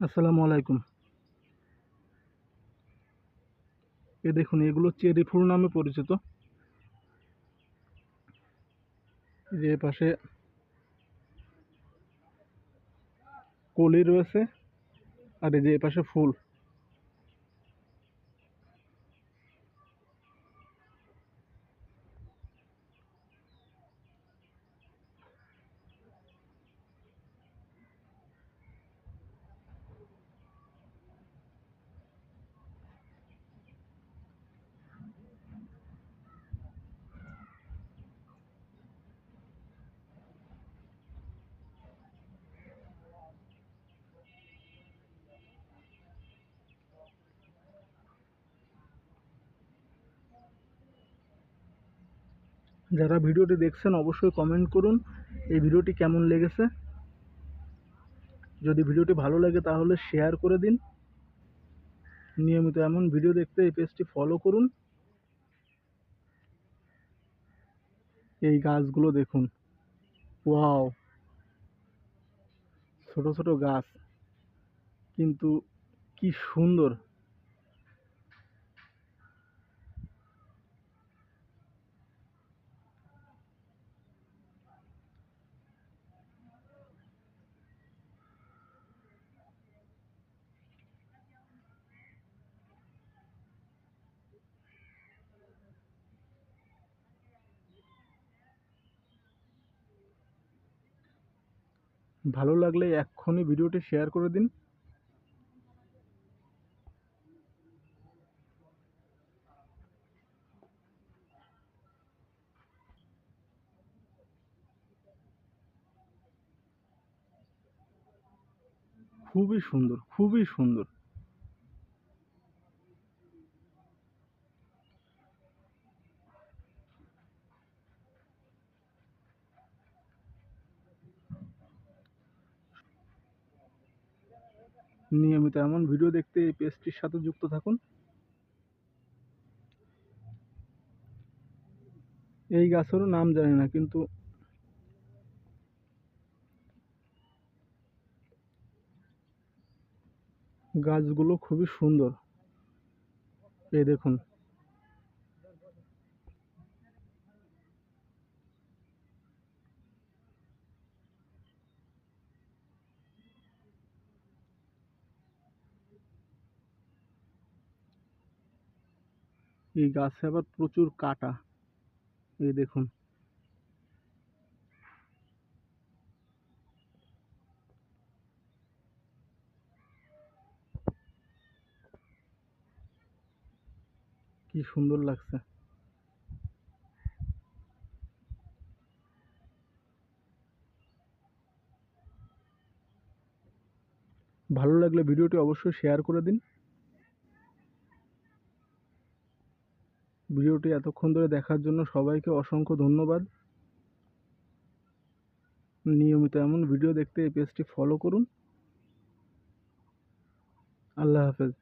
আসসালামু আলাইকুম। এ দেখুন, এগুলো চেরি ফুল নামে পরিচিত। যে পাশে কলি রয়েছে, আর এই যে এ পাশে ফুল। যারা ভিডিওটি দেখছেন অবশ্যই কমেন্ট করুন, এই ভিডিওটি কেমন লেগেছে? যদি ভিডিওটি ভালো লাগে তাহলে শেয়ার করে দিন। নিয়মিত এমন ভিডিও দেখতে এই পেজটি ফলো করুন। এই গাছগুলো দেখুন। ওয়াও ছোট ছোট গাছ। কিন্তু কি সুন্দর! ভালো লাগলে এক্ষুনি ভিডিওটি শেয়ার করে দিন। খুবই সুন্দর খুবই সুন্দর। নিয়মিত এমন ভিডিও দেখতে এই পেজটির সাথে যুক্ত থাকুন। এই গাছেরও নাম জানি না, কিন্তু গাছগুলো খুবই সুন্দর। এই দেখুন। এই গাছে আবার প্রচুর কাটা। এই দেখুন। কি সুন্দর লাগছে। ভালো লাগলে ভিডিওটি অবশ্যই শেয়ার করে দিন। ভিডিওটি এতক্ষণ ধরে দেখার জন্য সবাইকে অসংখ্য ধন্যবাদ। নিয়মিত এমন ভিডিও দেখতে এই পেজটি ফলো করুন। আল্লাহ হাফেজ।